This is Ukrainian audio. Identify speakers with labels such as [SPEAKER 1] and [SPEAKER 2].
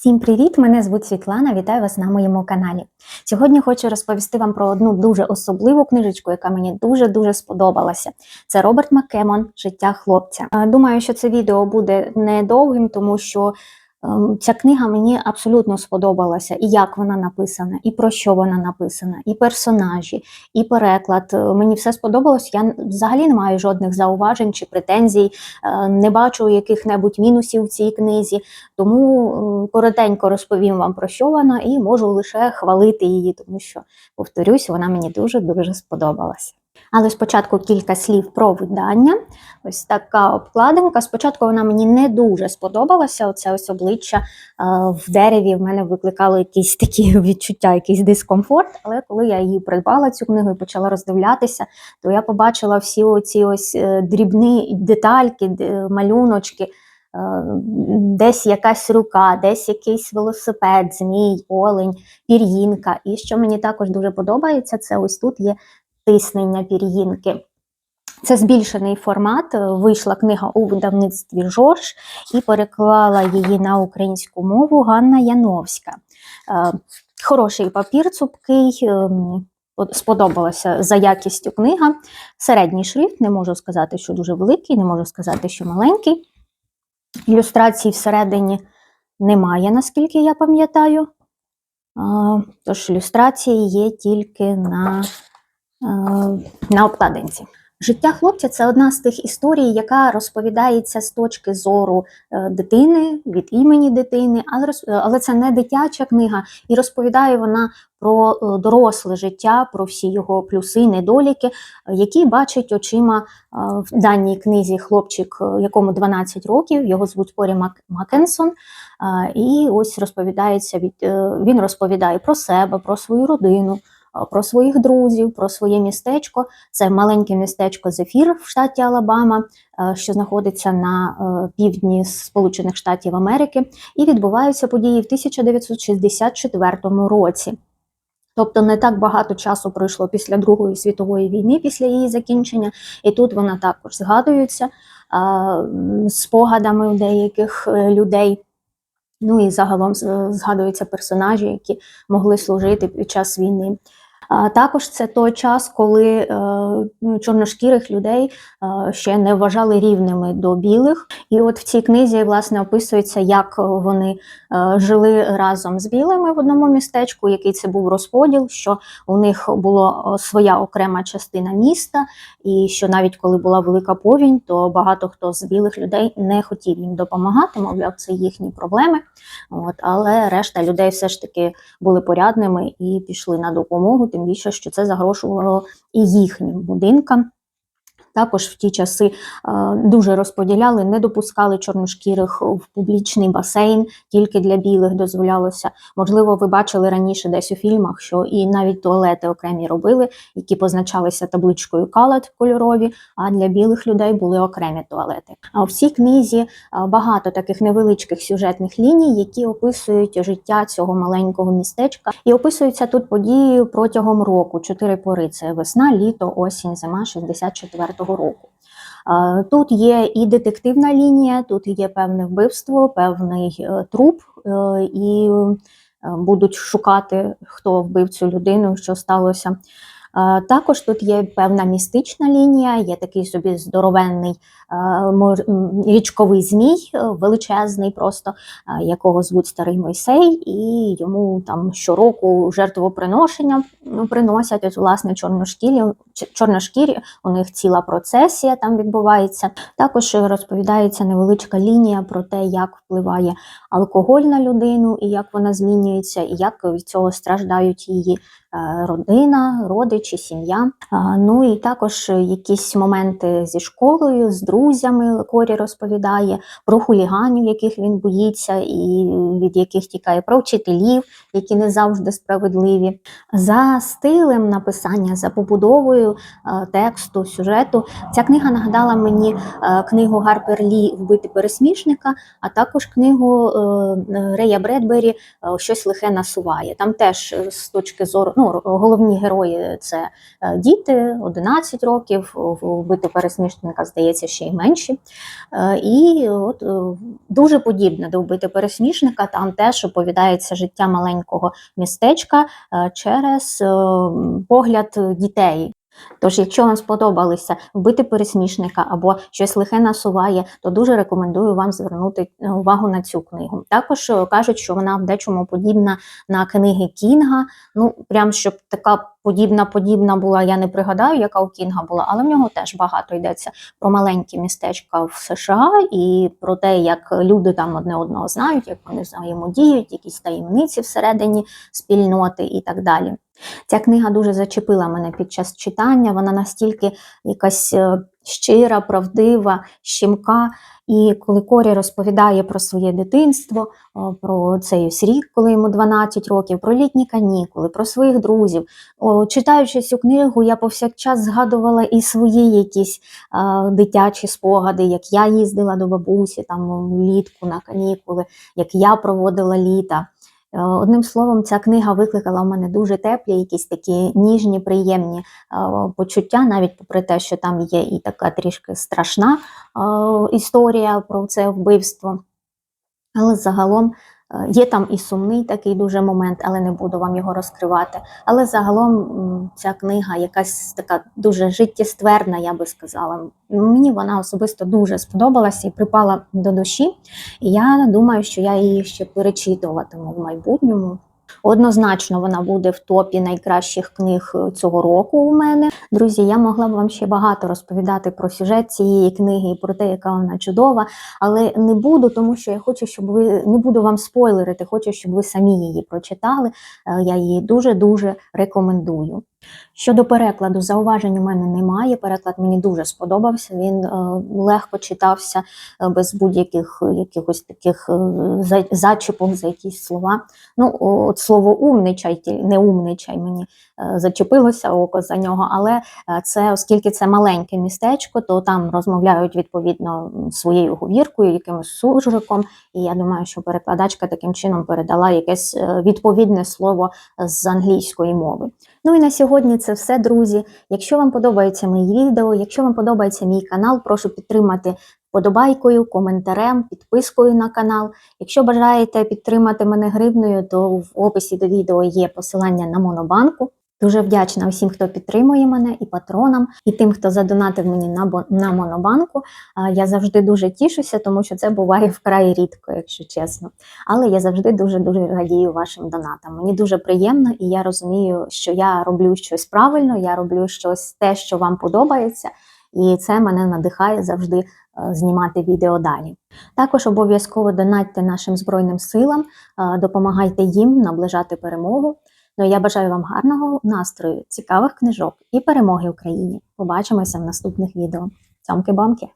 [SPEAKER 1] Всім привіт! Мене звуть Світлана. Вітаю вас на моєму каналі. Сьогодні хочу розповісти вам про одну дуже особливу книжечку, яка мені дуже дуже сподобалася. Це Роберт Маккемон Життя хлопця. Думаю, що це відео буде недовгим, тому що ця книга мені абсолютно сподобалася. І як вона написана, і про що вона написана, і персонажі, і переклад. Е, Мені все сподобалось. Я взагалі не маю жодних зауважень чи претензій, е, не бачу яких-небудь мінусів в цій книзі. Тому е, коротенько розповім вам про що вона, і можу лише хвалити її, тому що, повторюсь, вона мені дуже дуже сподобалася. Але спочатку кілька слів про видання. Ось така обкладинка. Спочатку вона мені не дуже сподобалася. Оце ось обличчя е, в дереві в мене викликало якісь такі відчуття, якийсь дискомфорт. Але коли я її придбала цю книгу і почала роздивлятися, то я побачила всі оці ось е, дрібні детальки, малюночки. Е, Десь якась рука, десь якийсь велосипед, змій, олень, пір'їнка. І що мені також дуже подобається, це ось тут є тиснення пір'їнки. Це збільшений формат. Е, Вийшла книга у видавництві Жорж і переклала її на українську мову Ганна Яновська. Е, Хороший папір цупкий. е, сподобалася за якістю книга. Середній шрифт, не можу сказати, що дуже великий, не можу сказати, що маленький. Ілюстрацій всередині немає, наскільки я пам'ятаю. Тож ілюстрації є тільки на, е, на обкладинці. Життя хлопця це одна з тих історій, яка розповідається з точки зору е, дитини, від імені дитини, е, але це не дитяча книга, і розповідає вона про е, доросле життя, про всі його плюси, недоліки, е, які бачить очима е, в даній книзі хлопчик, е, якому 12 років, його звуть Корі Мак- Маккенсон. І ось розповідається від е, він розповідає про себе, про свою родину, про своїх друзів, про своє містечко. Це маленьке містечко Зефір в штаті Алабама, е, що знаходиться на е, півдні Сполучених Штатів Америки, і відбуваються події в 1964 році. Тобто не так багато часу пройшло після Другої світової війни, після її закінчення, і тут вона також згадується а, спогадами у деяких е, людей. Ну і загалом згадуються персонажі, які могли служити під час війни. Також це той час, коли е, ну, чорношкірих людей е, ще не вважали рівними до білих. І от в цій книзі власне описується, як вони е, жили разом з білими в одному містечку, який це був розподіл, що у них була своя окрема частина міста, і що навіть коли була велика повінь, то багато хто з білих людей не хотів їм допомагати, мовляв, це їхні проблеми. От, але решта людей все ж таки були порядними і пішли на допомогу, тим більше, що це загрожувало і їхнім будинкам. Також в ті часи е, дуже розподіляли, не допускали чорношкірих в публічний басейн, тільки для білих дозволялося. Можливо, ви бачили раніше десь у фільмах, що і навіть туалети окремі робили, які позначалися табличкою калат кольорові, а для білих людей були окремі туалети. А в цій книзі е, багато таких невеличких сюжетних ліній, які описують життя цього маленького містечка. І описуються тут події протягом року. Чотири пори: це весна, літо, осінь, зима 64-го року. Тут є і детективна лінія, тут є певне вбивство, певний е, труп, е, і е, будуть шукати, хто вбив цю людину, що сталося. Також тут є певна містична лінія, є такий собі здоровенний річковий змій, е, величезний, просто якого звуть старий Мойсей, і йому там щороку жертвоприношення ну, приносять от, власне чорношкірі, чорношкірі. У них ціла процесія там відбувається. Також розповідається невеличка лінія про те, як впливає алкоголь на людину, і як вона змінюється, і як від цього страждають її родина, родичі, сім'я. Ну і також якісь моменти зі школою, з друзями Корі розповідає про хуліганів, яких він боїться, і від яких тікає, про вчителів, які не завжди справедливі. За стилем написання, за побудовою е, тексту, сюжету, ця книга нагадала мені е, книгу Гарпер Лі Вбити пересмішника, а також книгу е, Рея Бредбері е, Щось лихе насуває. Там теж е, з точки зору, ну, головні герої це е, діти 11 років, вбити пересмішника, здається, ще й менші. Е, І от е, дуже подібне до вбити пересмішника. Там теж оповідається життя маленького містечка через погляд дітей. Тож, якщо вам сподобалося вбити пересмішника або щось лихе насуває, то дуже рекомендую вам звернути е, увагу на цю книгу. Також е, кажуть, що вона в дечому подібна на книги Кінга. Ну, прям щоб така подібна подібна була, я не пригадаю, яка у Кінга була, але в нього теж багато йдеться про маленькі містечка в США і про те, як люди там одне одного знають, як вони взаємодіють, якісь таємниці всередині спільноти і так далі. Ця книга дуже зачепила мене під час читання. Вона настільки якась е, щира, правдива, щемка. І коли Корі розповідає про своє дитинство, про цей ось рік, коли йому 12 років, про літні канікули, про своїх друзів. Читаючи цю книгу, я повсякчас згадувала і свої якісь дитячі спогади, як я їздила до бабусі там влітку на канікули, як я проводила літа. Е, Одним словом, ця книга викликала в мене дуже теплі, якісь такі ніжні, приємні е, почуття, навіть попри те, що там є і така трішки страшна е, історія про це вбивство. Але загалом є там і сумний такий дуже момент, але не буду вам його розкривати. Але загалом ця книга якась така дуже життєстверна, я би сказала. Мені вона особисто дуже сподобалася і припала до душі. І я думаю, що я її ще перечитуватиму в майбутньому. Однозначно вона буде в топі найкращих книг е, цього року у мене. Друзі, я могла б вам ще багато розповідати про сюжет цієї книги і про те, яка вона чудова, але не буду, тому що я хочу, щоб ви не буду вам спойлерити, хочу, щоб ви самі її прочитали. Е, Я її дуже-дуже рекомендую. Щодо перекладу, зауважень у мене немає. Переклад мені дуже сподобався. Він е, легко читався е, без будь-яких е, якихось таких е, зачіпок за якісь слова. Ну, от слово умничай, не умничай мені е, зачепилося око за нього, але е, це, оскільки це маленьке містечко, то там розмовляють відповідно своєю говіркою, якимось суржиком. І я думаю, що перекладачка таким чином передала якесь е, відповідне слово з англійської мови. Ну і на сьогодні це все, друзі. Якщо вам подобаються мої відео, якщо вам подобається мій канал, прошу підтримати вподобайкою, коментарем, підпискою на канал. Якщо бажаєте підтримати мене гривною, то в описі до відео є посилання на монобанку. Дуже вдячна всім, хто підтримує мене, і патронам, і тим, хто задонатив мені на, на монобанку. Я завжди дуже тішуся, тому що це буває вкрай рідко, якщо чесно. Але я завжди дуже дуже радію вашим донатам. Мені дуже приємно, і я розумію, що я роблю щось правильно, я роблю щось те, що вам подобається, і це мене надихає завжди е, знімати відео далі. Також обов'язково донатьте нашим збройним силам, е, допомагайте їм наближати перемогу. Ну я бажаю вам гарного настрою, цікавих книжок і перемоги Україні. Побачимося в наступних відео. Цямки-бамки!